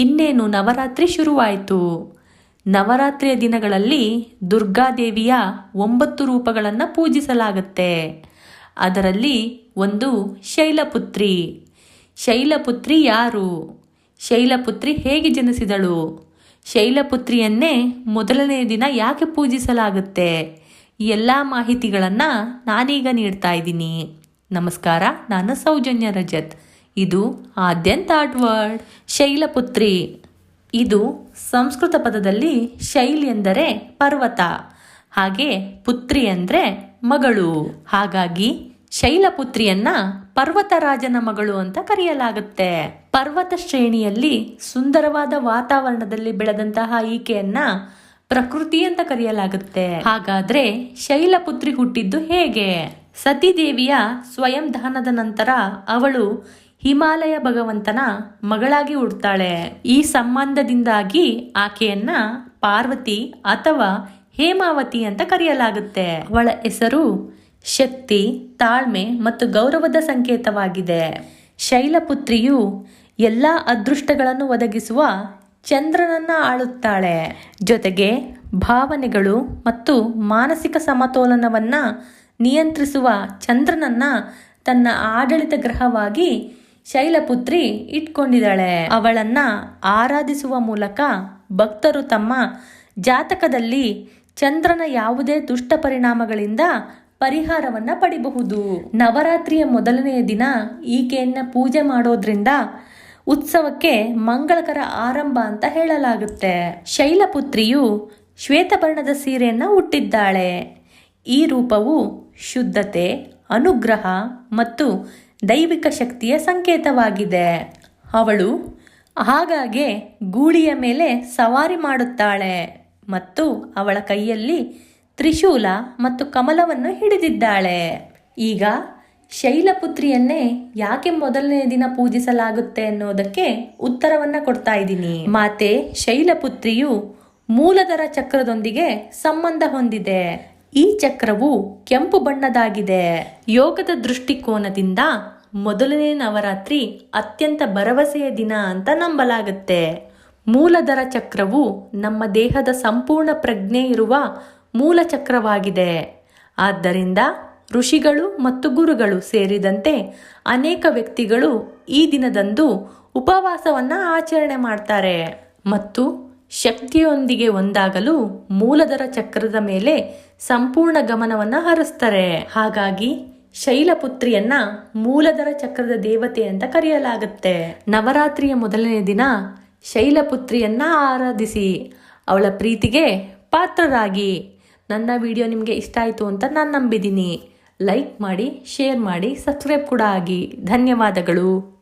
ಇನ್ನೇನು ನವರಾತ್ರಿ ಶುರುವಾಯಿತು? ನವರಾತ್ರಿಯ ದಿನಗಳಲ್ಲಿ ದುರ್ಗಾದೇವಿಯ ಒಂಬತ್ತು ರೂಪಗಳನ್ನು ಪೂಜಿಸಲಾಗುತ್ತೆ. ಅದರಲ್ಲಿ ಒಂದು ಶೈಲಪುತ್ರಿ. ಶೈಲಪುತ್ರಿ ಯಾರು? ಶೈಲಪುತ್ರಿ ಹೇಗೆ ಜನಿಸಿದಳು? ಶೈಲಪುತ್ರಿಯನ್ನೇ ಮೊದಲನೇ ದಿನ ಯಾಕೆ ಪೂಜಿಸಲಾಗುತ್ತೆ? ಎಲ್ಲ ಮಾಹಿತಿಗಳನ್ನು ನಾನೀಗ ನೀಡ್ತಾ ಇದ್ದೀನಿ. ನಮಸ್ಕಾರ, ನಾನು ಸೌಜನ್ಯ ರಜತ್. ಇದು ಆದ್ಯಂತ ವರ್ಡ್ ಶೈಲಪುತ್ರಿ, ಇದು ಸಂಸ್ಕೃತ ಪದದಲ್ಲಿ ಶೈಲಿ ಎಂದರೆ ಪರ್ವತ, ಹಾಗೆ ಪುತ್ರಿ ಅಂದರೆ ಮಗಳು. ಹಾಗಾಗಿ ಶೈಲಪುತ್ರಿಯನ್ನ ಪರ್ವತರಾಜನ ಮಗಳು ಅಂತ ಕರೆಯಲಾಗುತ್ತೆ. ಪರ್ವತ ಶ್ರೇಣಿಯಲ್ಲಿ ಸುಂದರವಾದ ವಾತಾವರಣದಲ್ಲಿ ಬೆಳೆದಂತಹ ಈಕೆಯನ್ನ ಪ್ರಕೃತಿ ಅಂತ ಕರೆಯಲಾಗುತ್ತೆ. ಹಾಗಾದ್ರೆ ಶೈಲಪುತ್ರಿ ಹುಟ್ಟಿದ್ದು ಹೇಗೆ? ಸತೀದೇವಿಯ ಸ್ವಯಂ ದಹನದ ನಂತರ ಅವಳು ಹಿಮಾಲಯ ಭಗವಂತನ ಮಗಳಾಗಿ ಹುಡ್ತಾಳೆ. ಈ ಸಂಬಂಧದಿಂದಾಗಿ ಆಕೆಯನ್ನ ಪಾರ್ವತಿ ಅಥವಾ ಹೇಮಾವತಿ ಅಂತ ಕರೆಯಲಾಗುತ್ತೆ. ಅವಳ ಹೆಸರು ಶಕ್ತಿ, ತಾಳ್ಮೆ ಮತ್ತು ಗೌರವದ ಸಂಕೇತವಾಗಿದೆ. ಶೈಲಪುತ್ರಿಯು ಎಲ್ಲ ಅದೃಷ್ಟಗಳನ್ನು ಒದಗಿಸುವ ಚಂದ್ರನನ್ನ ಆಳುತ್ತಾಳೆ. ಜೊತೆಗೆ ಭಾವನೆಗಳು ಮತ್ತು ಮಾನಸಿಕ ಸಮತೋಲನವನ್ನು ನಿಯಂತ್ರಿಸುವ ಚಂದ್ರನನ್ನ ತನ್ನ ಆಡಳಿತ ಗ್ರಹವಾಗಿ ಶೈಲಪುತ್ರಿ ಇಟ್ಕೊಂಡಿದ್ದಾಳೆ. ಅವಳನ್ನ ಆರಾಧಿಸುವ ಮೂಲಕ ಭಕ್ತರು ತಮ್ಮ ಜಾತಕದಲ್ಲಿ ಚಂದ್ರನ ಯಾವುದೇ ದುಷ್ಟ ಪರಿಣಾಮಗಳಿಂದ ಪರಿಹಾರವನ್ನ ಪಡಿಬಹುದು. ನವರಾತ್ರಿಯ ಮೊದಲನೆಯ ದಿನ ಈಕೆಯನ್ನ ಪೂಜೆ ಮಾಡೋದ್ರಿಂದ ಉತ್ಸವಕ್ಕೆ ಮಂಗಳಕರ ಆರಂಭ ಅಂತ ಹೇಳಲಾಗುತ್ತೆ. ಶೈಲಪುತ್ರಿಯು ಶ್ವೇತಬರ್ಣದ ಸೀರೆಯನ್ನ ಹುಟ್ಟಿದ್ದಾಳೆ ಈ ರೂಪವು ಶುದ್ಧತೆ, ಅನುಗ್ರಹ ಮತ್ತು ದೈವಿಕ ಶಕ್ತಿಯ ಸಂಕೇತವಾಗಿದೆ. ಅವಳು ಆಗಾಗ್ಗೆ ಗೂಳಿಯ ಮೇಲೆ ಸವಾರಿ ಮಾಡುತ್ತಾಳೆ ಮತ್ತು ಅವಳ ಕೈಯಲ್ಲಿ ತ್ರಿಶೂಲ ಮತ್ತು ಕಮಲವನ್ನು ಹಿಡಿದಿದ್ದಾಳೆ. ಈಗ ಶೈಲಪುತ್ರಿಯನ್ನೇ ಯಾಕೆ ಮೊದಲನೇ ದಿನ ಪೂಜಿಸಲಾಗುತ್ತೆ ಅನ್ನೋದಕ್ಕೆ ಉತ್ತರವನ್ನ ಕೊಡ್ತಾ ಇದ್ದೀನಿ. ಮಾತೆ ಶೈಲಪುತ್ರಿಯು ಮೂಲಧರ ಚಕ್ರದೊಂದಿಗೆ ಸಂಬಂಧ ಹೊಂದಿದೆ. ಈ ಚಕ್ರವು ಕೆಂಪು ಬಣ್ಣದಾಗಿದೆ. ಯೋಗದ ದೃಷ್ಟಿಕೋನದಿಂದ ಮೊದಲನೇ ನವರಾತ್ರಿ ಅತ್ಯಂತ ಭರವಸೆಯ ದಿನ ಅಂತ ನಂಬಲಾಗುತ್ತೆ. ಮೂಲಧರ ಚಕ್ರವು ನಮ್ಮ ದೇಹದ ಸಂಪೂರ್ಣ ಪ್ರಜ್ಞೆ ಇರುವ ಮೂಲ ಚಕ್ರವಾಗಿದೆ. ಆದ್ದರಿಂದ ಋಷಿಗಳು ಮತ್ತು ಗುರುಗಳು ಸೇರಿದಂತೆ ಅನೇಕ ವ್ಯಕ್ತಿಗಳು ಈ ದಿನದಂದು ಉಪವಾಸವನ್ನು ಆಚರಣೆ ಮಾಡ್ತಾರೆ. ಮತ್ತು ಶಕ್ತಿಯೊಂದಿಗೆ ಒಂದಾಗಲು ಮೂಲದರ ಚಕ್ರದ ಮೇಲೆ ಸಂಪೂರ್ಣ ಗಮನವನ್ನು ಹರಿಸ್ತಾರೆ. ಹಾಗಾಗಿ ಶೈಲಪುತ್ರಿಯನ್ನ ಮೂಲದರ ಚಕ್ರದ ದೇವತೆ ಅಂತ ಕರೆಯಲಾಗುತ್ತೆ. ನವರಾತ್ರಿಯ ಮೊದಲನೇ ದಿನ ಶೈಲಪುತ್ರಿಯನ್ನ ಆರಾಧಿಸಿ, ಅವಳ ಪ್ರೀತಿಗೆ ಪಾತ್ರರಾಗಿ. ನನ್ನ ವಿಡಿಯೋ ನಿಮಗೆ ಇಷ್ಟ ಆಯಿತು ಅಂತ ನಾನು ನಂಬಿದ್ದೀನಿ ಲೈಕ್ ಮಾಡಿ, ಶೇರ್ ಮಾಡಿ, ಸಬ್ಸ್ಕ್ರೈಬ್ ಕೂಡ ಆಗಿ. ಧನ್ಯವಾದಗಳು.